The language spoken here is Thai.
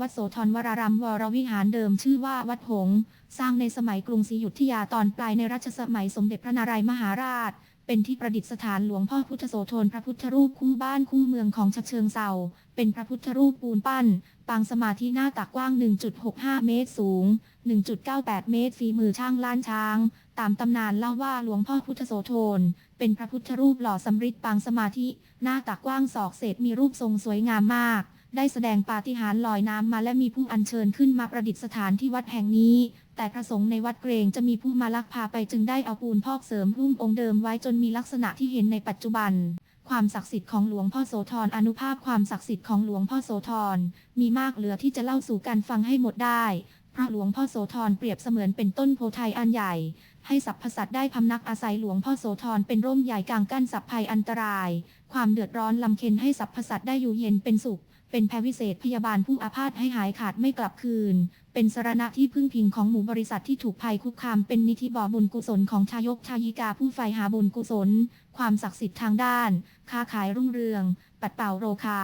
วัดโสธรวรารามวรวิหารเดิมชื่อว่าวัดหงส์สร้างในสมัยกรุงศรีอยุธยาตอนปลายในรัชสมัยสมเด็จพระนารายมหาราช เป็นที่ประดิษฐานหลวงพ่อพุทธโสธรพระพุทธรูปคู่บ้านคู่เมืองของฉะเชิงเซา เป็นพระพุทธรูปปูนปั้น ปางสมาธิหน้าตักกว้าง 1.65 เมตรสูง 1.98 เมตร ฝีมือช่างล้านช้าง ตามตำนานเล่าว่าหลวงพ่อพุทธโสธรเป็นพระพุทธรูปหล่อสำริดปางสมาธิ หน้าตักกว้างศอกเศษมีรูปทรงสวยงามมาก ได้แสดงปาฏิหาริย์ลอยน้ำมาและมีผู้อัญเชิญขึ้นมาประดิษฐานที่วัดแห่งนี้ แต่พระสงฆ์ในวัดเกรงจะมีผู้มาลักพาไปจึงได้เอาปูนพอกเสริมรุ่มองค์เดิมไว้จนมีลักษณะที่เห็นในปัจจุบัน ความศักดิ์สิทธิ์ของหลวงพ่อโสธรอนุภาพความศักดิ์สิทธิ์ของหลวงพ่อโสธรมีมากเหลือที่จะเล่าสู่กันฟังให้หมดได้เพราะหลวงพ่อโสธรเปรียบเสมือนเป็นต้นโพธิ์ไทยอันใหญ่ ให้สรรพสัตว์ได้พำนักอาศัยหลวงพ่อโสธรเป็นร่มใหญ่กลางกั้นสัพภัยอันตราย ความเดือดร้อนลำเค็ญให้สรรพสัตว์ได้อยู่เย็นเป็นสุข เป็นแพทย์วิเศษพยาบาลผู้อาพาธให้หายขาดไม่กลับคืน เป็นสรณะที่พึ่งพิงของหมู่บริษัทที่ถูกภัยคุกคาม เป็นนิธิบ่อบุญกุศลของชายกชายิกาผู้ใฝ่หาบุญกุศล ความศักดิ์สิทธิ์ทางด้าน ค้าขายรุ่งเรือง ปัดเป่าโรคา